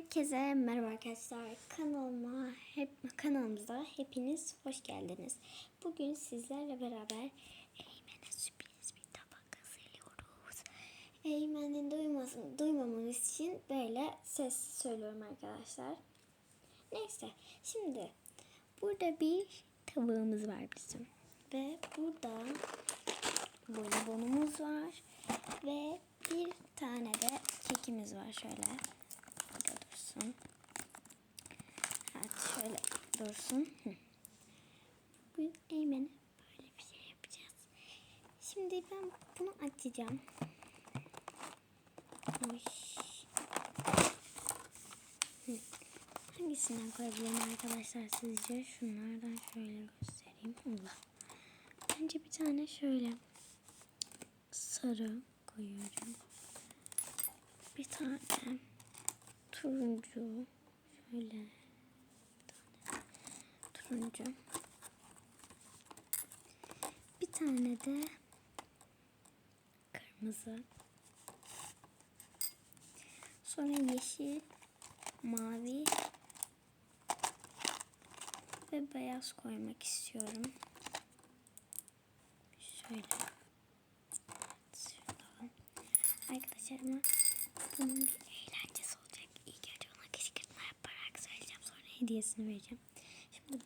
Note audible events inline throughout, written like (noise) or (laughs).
Herkese merhaba arkadaşlar. Kanalıma hep kanalımıza hepiniz hoş geldiniz. Bugün sizlerle beraber Eymen'e sürpriz bir tabak hazırlıyoruz. Eymen'in duymasın, duymamamız için böyle ses söylüyorum arkadaşlar. Neyse şimdi burada bir tabağımız var bizim. Ve burada bonibonumuz var. Ve bir tane de kekimiz var şöyle. Dursun. Evet şöyle dursun. Bu Eymen'e böyle bir şey yapacağız. Şimdi ben bunu açacağım. Hangisinden koyabilirim arkadaşlar sizce? Şunlardan şöyle göstereyim. Allah. Bence bir tane şöyle sarı koyuyorum. Bir tane turuncu. Şöyle. Turuncu. Bir tane de kırmızı. Sonra yeşil mavi ve beyaz koymak istiyorum. Şöyle. Evet, şuradan. arkadaşlar ama bunun bir eğlencesi olacak. İlk önce ona kışkırtma yaparak söyleyeceğim. Sonra hediyesini vereceğim. Şimdi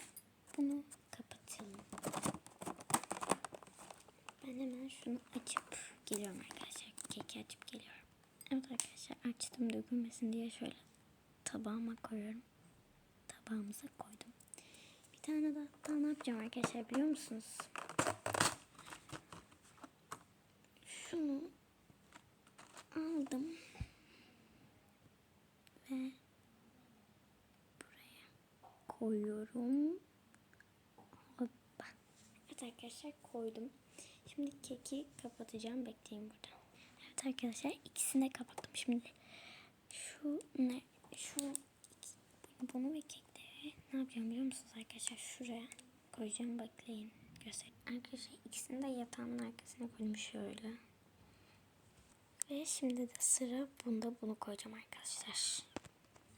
bunu kapatalım. Ben hemen şunu açıp geliyorum arkadaşlar. Keki açıp geliyorum. Evet arkadaşlar açtım dökülmesin diye şöyle tabağıma koyuyorum. Tabağımıza koydum. Bir tane daha, daha ne yapacağım arkadaşlar biliyor musunuz? Şunu aldım ve buraya koyuyorum. Hoppa. Evet arkadaşlar koydum. Şimdi keki kapatacağım. Bekleyin burada. Evet arkadaşlar ikisini de kapattım. Şimdi şu ne? Şu bunu ve kekleri ne yapacağım biliyor musunuz arkadaşlar? Şuraya koyacağım. Bekleyin. Göstereyim. Arkadaşlar ikisini de yatağımın arkasına koydum şöyle. Ve şimdi de sıra bunda bunu koyacağım arkadaşlar.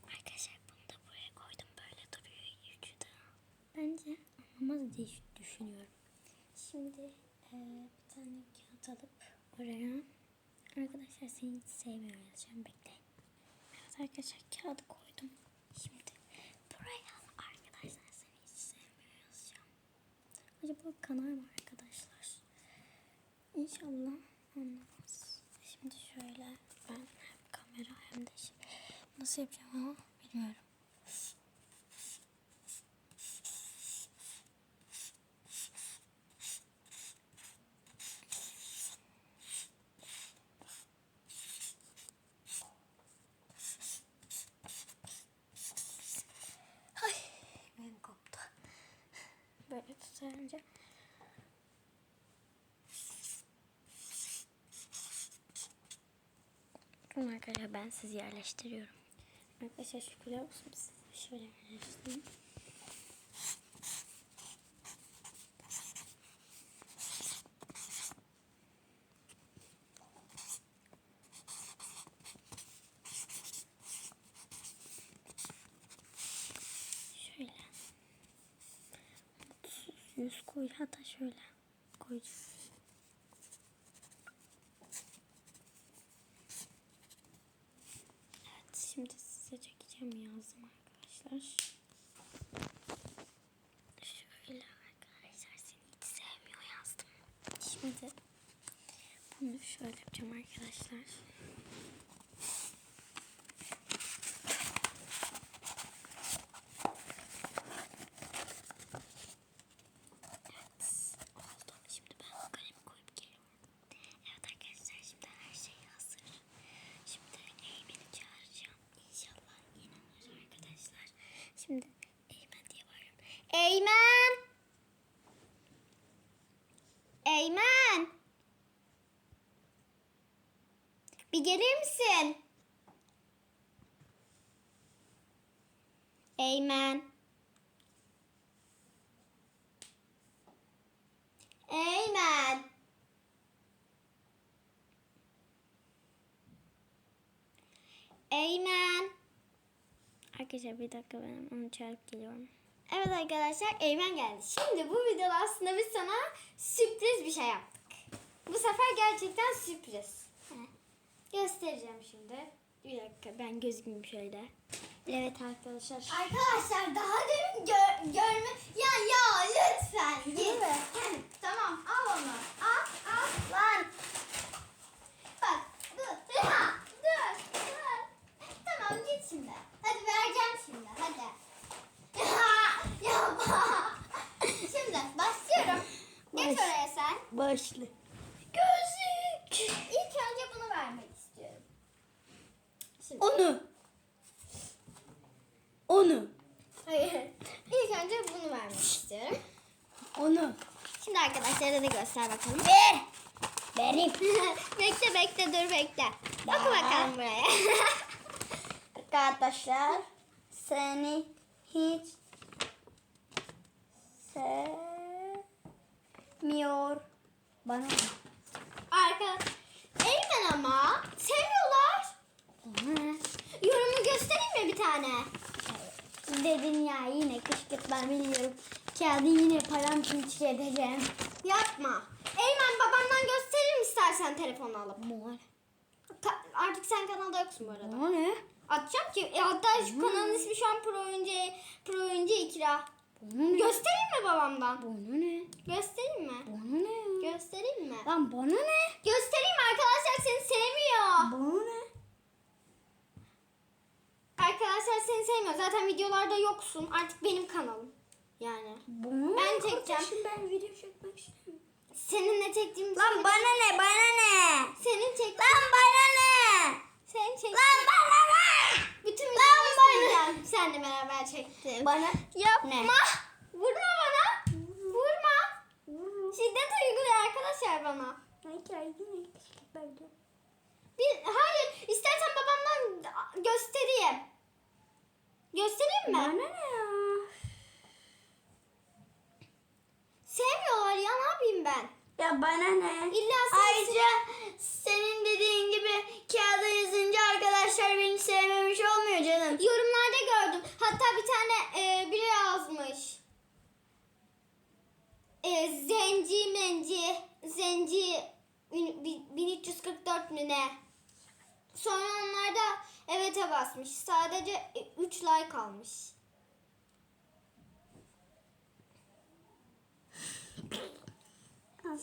Arkadaşlar bunu da buraya koydum. Böyle duruyor üçü de. Bence anlamaz diye düşünüyorum. Şimdi eee, bir tane kağıt alıp oraya arkadaşlar seni hiç sevmiyor yazacağım. Bekleyin. Evet arkadaşlar kağıdı koydum. Şimdi buraya arkadaşlar seni hiç sevmiyor yazacağım. Acaba kanar mı arkadaşlar? İnşallah anlamaz. Şimdi şöyle ben hem kamera hem de şey nasıl yapacağım ama bilmiyorum. Ay benim koptu. Böyle tutarınca Durun arkadaşlar ben sizi yerleştiriyorum. Arkadaşlar şükürler olsun şöyle yerleştireyim. Koy hatta şöyle koyacağım. Evet şimdi size çekeceğim yazdım arkadaşlar. Şöyle arkadaşlar seni hiç sevmiyor yazdım. Şimdi bunu şöyle yapacağım arkadaşlar. Evet oldu. Şimdi ben kalemi koyup geliyorum. Evet arkadaşlar şimdi her şey hazır. Şimdi Eymen'i çağıracağım. İnşallah inanır arkadaşlar. Şimdi Eymen diye bağırıyorum. Eymen! Eymen! Bir gelir misin? Eymen. Eymen. Eymen. Arkadaşlar bir dakika ben onu çağırıp geliyorum. Evet arkadaşlar Eymen geldi. Şimdi bu videoda aslında biz sana sürpriz bir şey yaptık. Bu sefer gerçekten sürpriz. Heh. Göstereceğim şimdi. Bir dakika ben gözükmeyeyim şöyle. Evet arkadaşlar. Arkadaşlar daha demin gö görme... Ya ya lütfen git. tamam al onu. Al al lan. Bak dur. Ya, dur. Dur. Tamam git şimdi. Hadi vereceğim şimdi. Hadi. Ya, yapma. Şimdi başlıyorum. Geç Baş. oraya sen. Başlı. Gözlük. İlk önce bunu vermek istiyorum. Şimdi. Onu. Onu. Hayır. İlk önce bunu vermek istiyorum. Onu. Şimdi arkadaşlara da göster bakalım. Ver. Benim. (laughs) bekle bekle dur bekle. Oku bakalım buraya. (laughs) Arkadaşlar seni hiç sevmiyor. Bana Arka Eymen ama seviyorlar. Yorumu göstereyim mi bir tane? Dedin ya yine kışkırtma biliyorum. Kağıdı yine paramparça edeceğim. Yapma. Eymen babandan gösterir mi istersen telefonu alıp? Artık sen kanalda yoksun bu arada. Bu ne? Atacağım ki. E, hatta şu kanalın ismi şu an Pro Oyuncu, Pro Oyuncu İkra. Bu ne? Göstereyim mi babamdan? Bu ne? Göstereyim mi? Bu ne? Göstereyim mi? Lan bana ne? Göstereyim mi? arkadaşlar seni sevmiyor. Bu ne? Arkadaşlar seni sevmiyor. Zaten videolarda yoksun. Artık benim kanalım. Yani. Bu Ben çekeceğim. Ben video çekmek istiyorum. Seninle çektiğim Lan bana ne? Bana ne? Senin çek. Lan bana ne? Senin çek. Lan bana ne? Bütün videoları bana-. Senle beraber çektim. Bana Yapma. Ne? Vurma bana. Vurma. Şiddet uyguluyor arkadaşlar bana. Bir, hayır. istersen babamdan göstereyim. Göstereyim mi? Bana ne ya? Sevmiyorlar ya ne yapayım ben? Ya bana ne? İlla sen Ayrıca senin basmış. Sadece 3 like almış.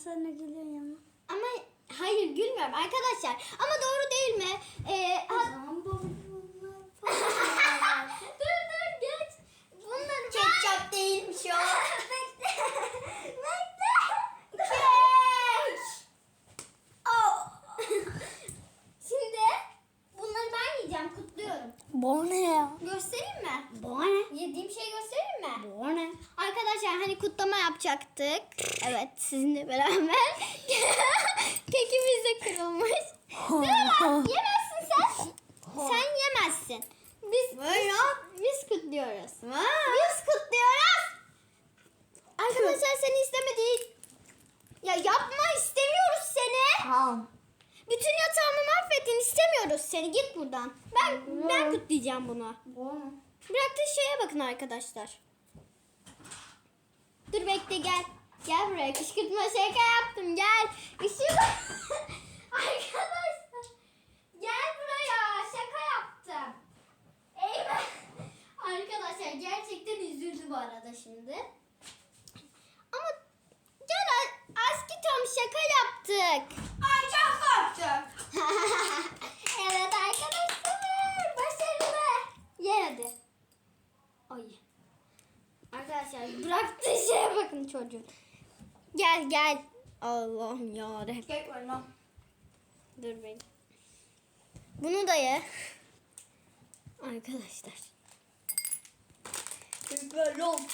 Sen ne gülüyorsun ya? Ama hayır gülmüyorum arkadaşlar. Ama doğru değil mi? E, ha- (laughs) dur dur geç. Bunları Ketçap değilmiş o. Bekle. Bekle. Geç. Oh. Şimdi bunları ben yiyeceğim. Kutluyorum. Bu ne ya? Göstereyim mi? Bu ne? Yediğim şeyi göstereyim mi? Bu ne? Arkadaşlar hani yapacaktık. Evet sizinle beraber. (laughs) Kekimiz de kırılmış. Dur yemezsin sen. Sen yemezsin. Biz, biz, biz kutluyoruz. Biz kutluyoruz. Arkadaşlar seni istemedi. Ya yapma istemiyoruz seni. Tamam. Bütün yatağımı mahvettin istemiyoruz seni. Git buradan. Ben ben kutlayacağım bunu. Bu ne? Bıraktığı şeye bakın arkadaşlar. Dur bekle gel. Gel buraya kışkırtma şaka yaptım gel. Işığı (laughs) Arkadaşlar. Gel buraya şaka yaptım. Eyvah. Arkadaşlar gerçekten üzüldü bu arada şimdi. Ama gel aski Tom şaka yaptık. Ay çok korktum. (laughs) evet arkadaşlar başarılı. Ye hadi. Arkadaşlar bıraktığı şeye bakın çocuğun. Gel gel. Allah'ım yarabbim. Var lan. Dur bekle. Bunu da ye. Arkadaşlar. Var lan. (laughs)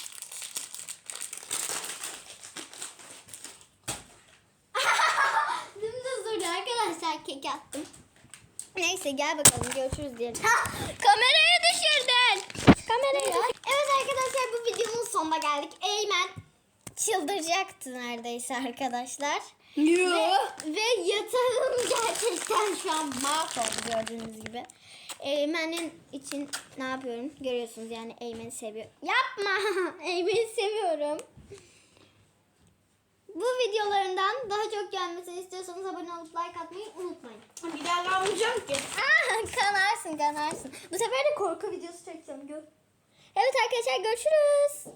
Dümdüz durdu arkadaşlar kek attım. Neyse gel bakalım görüşürüz diyelim. Kameraya düşürdün. Kameraya. Evet arkadaşlar bu videonun sonuna geldik. Eymen çıldıracaktı neredeyse arkadaşlar. Ve, ve yatağım (laughs) gerçekten şu an mahvoldu gördüğünüz gibi. Eymen'in için ne yapıyorum? Görüyorsunuz yani Eymen'i seviyorum. Yapma! (laughs) Eymen'i seviyorum. Bu videolarından daha çok gelmesini istiyorsanız abone olup like atmayı unutmayın. Bir daha kalmayacağım ki. Aa, kanarsın kanarsın. Bu sefer de korku videosu çekeceğim. Gör. Evet arkadaşlar görüşürüz.